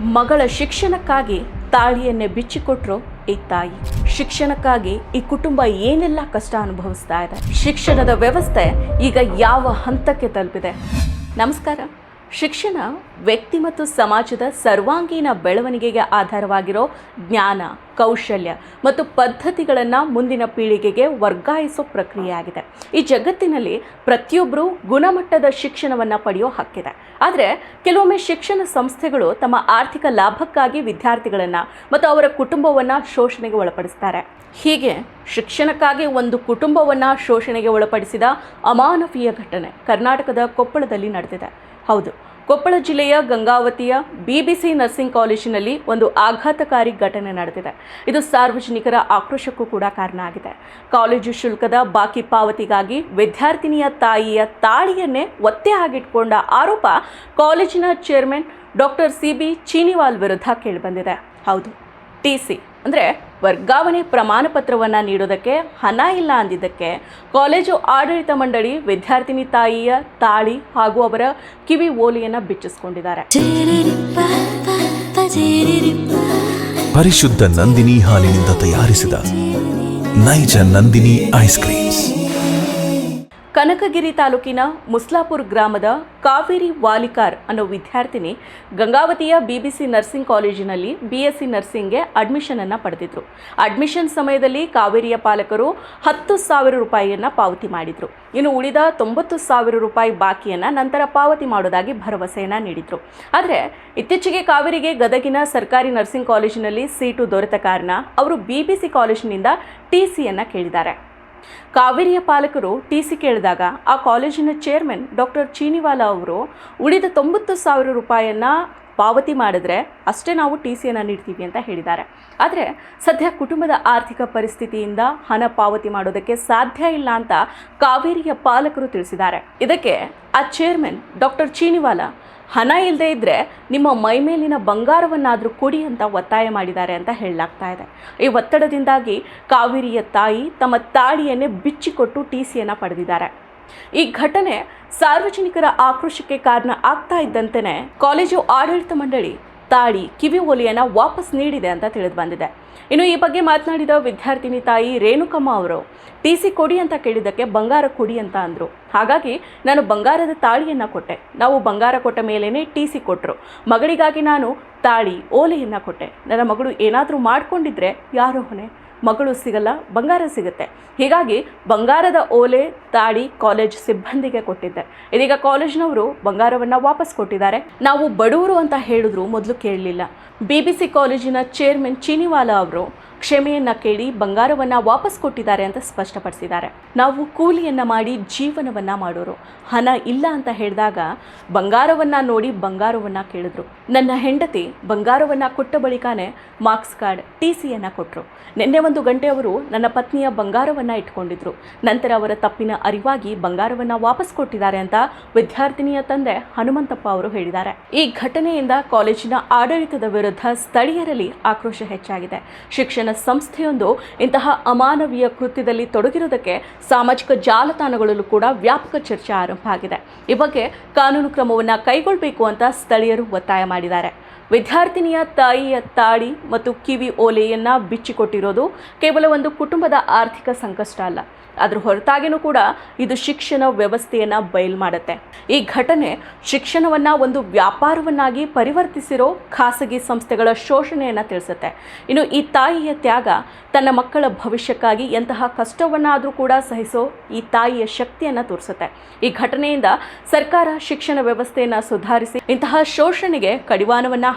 ಮಗಳ ಶಿಕ್ಷಣಕ್ಕಾಗಿ ತಾಳಿಯನ್ನೇ ಬಿಚ್ಚಿಕೊಟ್ರು ಈ ತಾಯಿ. ಶಿಕ್ಷಣಕ್ಕಾಗಿ ಈ ಕುಟುಂಬ ಏನೆಲ್ಲ ಕಷ್ಟ ಅನುಭವಿಸ್ತಾ ಇದೆ. ಶಿಕ್ಷಣದ ವ್ಯವಸ್ಥೆ ಈಗ ಯಾವ ಹಂತಕ್ಕೆ ತಲುಪಿದೆ? ನಮಸ್ಕಾರ. ಶಿಕ್ಷಣ, ವ್ಯಕ್ತಿ ಮತ್ತು ಸಮಾಜದ ಸರ್ವಾಂಗೀಣ ಬೆಳವಣಿಗೆಗೆ ಆಧಾರವಾಗಿರೋ ಜ್ಞಾನ, ಕೌಶಲ್ಯ ಮತ್ತು ಪದ್ಧತಿಗಳನ್ನು ಮುಂದಿನ ಪೀಳಿಗೆಗೆ ವರ್ಗಾಯಿಸೋ ಪ್ರಕ್ರಿಯೆಯಾಗಿದೆ. ಈ ಜಗತ್ತಿನಲ್ಲಿ ಪ್ರತಿಯೊಬ್ಬರೂ ಗುಣಮಟ್ಟದ ಶಿಕ್ಷಣವನ್ನು ಪಡೆಯೋ ಹಕ್ಕಿದೆ. ಆದರೆ ಕೆಲವೊಮ್ಮೆ ಶಿಕ್ಷಣ ಸಂಸ್ಥೆಗಳು ತಮ್ಮ ಆರ್ಥಿಕ ಲಾಭಕ್ಕಾಗಿ ವಿದ್ಯಾರ್ಥಿಗಳನ್ನು ಮತ್ತು ಅವರ ಕುಟುಂಬವನ್ನು ಶೋಷಣೆಗೆ ಒಳಪಡಿಸ್ತಾರೆ. ಹೀಗೆ ಶಿಕ್ಷಣಕ್ಕಾಗಿ ಒಂದು ಕುಟುಂಬವನ್ನು ಶೋಷಣೆಗೆ ಒಳಪಡಿಸಿದ ಅಮಾನವೀಯ ಘಟನೆ ಕರ್ನಾಟಕದ ಕೊಪ್ಪಳದಲ್ಲಿ ನಡೆದಿದೆ. ಹೌದು. ಕೊಪ್ಪಳ ಜಿಲ್ಲೆಯ ಗಂಗಾವತಿಯ ಬಿಬಿಸಿ ನರ್ಸಿಂಗ್ ಕಾಲೇಜಿನಲ್ಲಿ ಒಂದು ಆಘಾತಕಾರಿ ಘಟನೆ ನಡೆದಿದೆ. ಇದು ಸಾರ್ವಜನಿಕರ ಆಕ್ರೋಶಕ್ಕೂ ಕೂಡ ಕಾರಣ ಆಗಿದೆ. ಕಾಲೇಜು ಶುಲ್ಕದ ಬಾಕಿ ಪಾವತಿಗಾಗಿ ವಿದ್ಯಾರ್ಥಿನಿಯ ತಾಯಿಯ ತಾಳಿಯನ್ನೇ ಒತ್ತೆ ಆಗಿಟ್ಕೊಂಡ ಆರೋಪ ಕಾಲೇಜಿನ chairman doctor C B Chiniwal ವಿರುದ್ಧ ಕೇಳಿಬಂದಿದೆ. ಹೌದು. T C. ಅಂದರೆ ವರ್ಗಾವಣೆ ಪ್ರಮಾಣ ಪತ್ರವನ್ನು ನೀಡೋದಕ್ಕೆ ಹಣ ಇಲ್ಲ ಅಂದಿದ್ದಕ್ಕೆ ಕಾಲೇಜು ಆಡಳಿತ ಮಂಡಳಿ ವಿದ್ಯಾರ್ಥಿನಿ ತಾಯಿಯ ತಾಳಿ ಹಾಗೂ ಅವರ ಕಿವಿ ಓಲಿಯನ್ನು ಬಿಚ್ಚಿಸ್ಕೊಂಡಿದ್ದಾರೆ. ಪರಿಶುದ್ಧ ನಂದಿನಿ ಹಾಲಿನಿಂದ ತಯಾರಿಸಿದ ನೈಜ ನಂದಿನಿ ಐಸ್ ಕ್ರೀಮ್ಸ್. ಕನಕಗಿರಿ ತಾಲೂಕಿನ ಮುಸ್ಲಾಪುರ್ ಗ್ರಾಮದ ಕಾವೇರಿ ವಾಲಿಕಾರ್ ಅನ್ನೋ ವಿದ್ಯಾರ್ಥಿನಿ ಗಂಗಾವತಿಯ ಬಿಬಿಸಿ ನರ್ಸಿಂಗ್ ಕಾಲೇಜಿನಲ್ಲಿ ಬಿ ಎಸ್ ಸಿ ನರ್ಸಿಂಗ್ಗೆ ಅಡ್ಮಿಷನ್ ಅನ್ನು ಪಡೆದಿದ್ರು. ಅಡ್ಮಿಷನ್ ಸಮಯದಲ್ಲಿ ಕಾವೇರಿಯ ಪಾಲಕರು ಹತ್ತು ಸಾವಿರ ರೂಪಾಯಿಯನ್ನು ಪಾವತಿ ಮಾಡಿದ್ರು. ಇನ್ನು ಉಳಿದ ತೊಂಬತ್ತು ಸಾವಿರ ರೂಪಾಯಿ ಬಾಕಿಯನ್ನು ನಂತರ ಪಾವತಿ ಮಾಡೋದಾಗಿ ಭರವಸೆಯನ್ನು ನೀಡಿದ್ರು. ಆದರೆ ಇತ್ತೀಚೆಗೆ ಕಾವೇರಿಗೆ ಗದಗಿನ ಸರ್ಕಾರಿ ನರ್ಸಿಂಗ್ ಕಾಲೇಜಿನಲ್ಲಿ ಸೀಟು ದೊರೆತ ಕಾರಣ ಅವರು ಬಿಬಿಸಿ ಕಾಲೇಜಿನಿಂದ ಟಿ ಸಿಯನ್ನು ಕೇಳಿದ್ದಾರೆ. ಕಾವೇರಿಯ ಪಾಲಕರು ಟಿ ಸಿ ಕೇಳಿದಾಗ ಆ ಕಾಲೇಜಿನ ಚೇರ್ಮನ್ ಡಾಕ್ಟರ್ ಚೀನಿವಾಲ ಅವರು ಉಳಿದ ತೊಂಬತ್ತು ಸಾವಿರ ರೂಪಾಯಿಯನ್ನು ಪಾವತಿ ಮಾಡಿದ್ರೆ ಅಷ್ಟೇ ನಾವು ಟಿ ಸಿಯನ್ನು ನೀಡ್ತೀವಿ ಅಂತ ಹೇಳಿದ್ದಾರೆ. ಆದರೆ ಸದ್ಯ ಕುಟುಂಬದ ಆರ್ಥಿಕ ಪರಿಸ್ಥಿತಿಯಿಂದ ಹಣ ಪಾವತಿ ಮಾಡೋದಕ್ಕೆ ಸಾಧ್ಯ ಇಲ್ಲ ಅಂತ ಕಾವೇರಿಯ ಪಾಲಕರು ತಿಳಿಸಿದ್ದಾರೆ. ಇದಕ್ಕೆ ಆ ಚೇರ್ಮನ್ ಡಾಕ್ಟರ್ ಚೀನಿವಾಲ, ಹಣ ಇಲ್ಲದೆ ಇದ್ದರೆ ನಿಮ್ಮ ಮೈಮೇಲಿನ ಬಂಗಾರವನ್ನಾದರೂ ಕೊಡಿ ಅಂತ ಒತ್ತಾಯ ಮಾಡಿದ್ದಾರೆ ಅಂತ ಹೇಳಲಾಗ್ತಾ ಇದೆ. ಈ ಒತ್ತಡದಿಂದಾಗಿ ಕಾವೇರಿಯ ತಾಯಿ ತಮ್ಮ ತಾಳಿಯನ್ನೇ ಬಿಚ್ಚಿಕೊಟ್ಟು ಟಿ ಸಿಯನ್ನು ಪಡೆದಿದ್ದಾರೆ. ಈ ಘಟನೆ ಸಾರ್ವಜನಿಕರ ಆಕ್ರೋಶಕ್ಕೆ ಕಾರಣ ಆಗ್ತಾ ಇದ್ದಂತೆಯೇ ಕಾಲೇಜು ಆಡಳಿತ ಮಂಡಳಿ ತಾಳಿ ಕಿವಿ ಒಲಿಯನ್ನು ವಾಪಸ್ ನೀಡಿದೆ ಅಂತ ತಿಳಿದು ಬಂದಿದೆ. ಇನ್ನು ಈ ಬಗ್ಗೆ ಮಾತನಾಡಿದ ವಿದ್ಯಾರ್ಥಿನಿ ತಾಯಿ ರೇಣುಕಮ್ಮ ಅವರು, ಟಿ ಸಿ ಕೊಡಿ ಅಂತ ಕೇಳಿದ್ದಕ್ಕೆ ಬಂಗಾರ ಕೊಡಿ ಅಂತ ಅಂದರು. ಹಾಗಾಗಿ ನಾನು ಬಂಗಾರದ ತಾಳಿಯನ್ನು ಕೊಟ್ಟೆ. ನಾವು ಬಂಗಾರ ಕೊಟ್ಟ ಮೇಲೇ ಟಿ ಸಿ ಕೊಟ್ಟರು ಮಗಳಿಗಾಗಿ ನಾನು ತಾಳಿ ಓಲೆಯನ್ನು ಕೊಟ್ಟೆ. ನನ್ನ ಮಗಳು ಏನಾದರೂ ಮಾಡ್ಕೊಂಡಿದ್ರೆ ಯಾರೋ ಹೊಣೆ ಮಗಳು ಸಿಗಲ್ಲ, ಬಂಗಾರ ಸಿಗುತ್ತೆ. ಹೀಗಾಗಿ ಬಂಗಾರದ ಓಲೆ ತಾಡಿ ಕಾಲೇಜ್ ಸಿಬ್ಬಂದಿಗೆ ಕೊಟ್ಟಿದ್ದೆ. ಇದೀಗ ಕಾಲೇಜ್ನವರು ಬಂಗಾರವನ್ನು ವಾಪಸ್ ಕೊಟ್ಟಿದ್ದಾರೆ. ನಾವು ಬಡವರು ಅಂತ ಹೇಳಿದ್ರು ಮೊದಲು ಕೇಳಲಿಲ್ಲ. ಬಿ ಬಿ ಸಿ ಕಾಲೇಜಿನ ಚೇರ್ಮನ್ ಚೀನಿವಾಲಾ ಅವರು ಕ್ಷಮೆಯನ್ನ ಕೇಳಿ ಬಂಗಾರವನ್ನ ವಾಪಸ್ ಕೊಟ್ಟಿದ್ದಾರೆ ಅಂತ ಸ್ಪಷ್ಟಪಡಿಸಿದ್ದಾರೆ. ನಾವು ಕೂಲಿಯನ್ನ ಮಾಡಿ ಜೀವನವನ್ನ ಮಾಡೋರು. ಹಣ ಇಲ್ಲ ಅಂತ ಹೇಳಿದಾಗ ಬಂಗಾರವನ್ನ ನೋಡಿ ಬಂಗಾರವನ್ನ ಕೇಳಿದ್ರು. ನನ್ನ ಹೆಂಡತಿ ಬಂಗಾರವನ್ನ ಕೊಟ್ಟ ಬಳಿಕನೇ ಮಾರ್ಕ್ಸ್ ಕಾರ್ಡ್, ಟಿ ಸಿಯನ್ನು ಕೊಟ್ಟರು ನಿನ್ನೆ ಒಂದು ಗಂಟೆ ಅವರು ನನ್ನ ಪತ್ನಿಯ ಬಂಗಾರವನ್ನ ಇಟ್ಕೊಂಡಿದ್ರು. ನಂತರ ಅವರ ತಪ್ಪಿನ ಅರಿವಾಗಿ ಬಂಗಾರವನ್ನ ವಾಪಸ್ ಕೊಟ್ಟಿದ್ದಾರೆ ಅಂತ ವಿದ್ಯಾರ್ಥಿನಿಯ ತಂದೆ ಹನುಮಂತಪ್ಪ ಅವರು ಹೇಳಿದ್ದಾರೆ. ಈ ಘಟನೆಯಿಂದ ಕಾಲೇಜಿನ ಆಡಳಿತದ ವಿರುದ್ಧ ಸ್ಥಳೀಯರಲ್ಲಿ ಆಕ್ರೋಶ ಹೆಚ್ಚಾಗಿದೆ. ಶಿಕ್ಷಣ ಸಂಸ್ಥೆಯೊಂದು ಇಂತಹ ಅಮಾನವೀಯ ಕೃತ್ಯದಲ್ಲಿ ತೊಡಗಿರುವುದಕ್ಕೆ ಸಾಮಾಜಿಕ ಜಾಲತಾಣಗಳಲ್ಲೂ ಕೂಡ ವ್ಯಾಪಕ ಚರ್ಚೆ ಆರಂಭ ಆಗಿದೆ. ಈ ಬಗ್ಗೆ ಕಾನೂನು ಕ್ರಮವನ್ನು ಕೈಗೊಳ್ಳಬೇಕು ಅಂತ ಸ್ಥಳೀಯರು ಒತ್ತಾಯ ಮಾಡಿದ್ದಾರೆ. ವಿದ್ಯಾರ್ಥಿನಿಯ ತಾಯಿಯ ತಾಳಿ ಮತ್ತು ಕಿವಿ ಓಲೆಯನ್ನು ಬಿಚ್ಚಿಕೊಟ್ಟಿರೋದು ಕೇವಲ ಒಂದು ಕುಟುಂಬದ ಆರ್ಥಿಕ ಸಂಕಷ್ಟ ಅಲ್ಲ. ಅದ್ರ ಹೊರತಾಗಿನೂ ಕೂಡ ಇದು ಶಿಕ್ಷಣ ವ್ಯವಸ್ಥೆಯನ್ನು ಬಯಲು ಮಾಡುತ್ತೆ. ಈ ಘಟನೆ ಶಿಕ್ಷಣವನ್ನು ಒಂದು ವ್ಯಾಪಾರವನ್ನಾಗಿ ಪರಿವರ್ತಿಸಿರೋ ಖಾಸಗಿ ಸಂಸ್ಥೆಗಳ ಶೋಷಣೆಯನ್ನು ತಿಳಿಸುತ್ತೆ. ಇನ್ನು ಈ ತಾಯಿಯ ತ್ಯಾಗ ತನ್ನ ಮಕ್ಕಳ ಭವಿಷ್ಯಕ್ಕಾಗಿ ಎಂತಹ ಕಷ್ಟವನ್ನಾದರೂ ಕೂಡ ಸಹಿಸೋ ಈ ತಾಯಿಯ ಶಕ್ತಿಯನ್ನು ತೋರಿಸುತ್ತೆ. ಈ ಘಟನೆಯಿಂದ ಸರ್ಕಾರ ಶಿಕ್ಷಣ ವ್ಯವಸ್ಥೆಯನ್ನು ಸುಧಾರಿಸಿ ಇಂತಹ ಶೋಷಣೆಗೆ ಕಡಿವಾಣವನ್ನು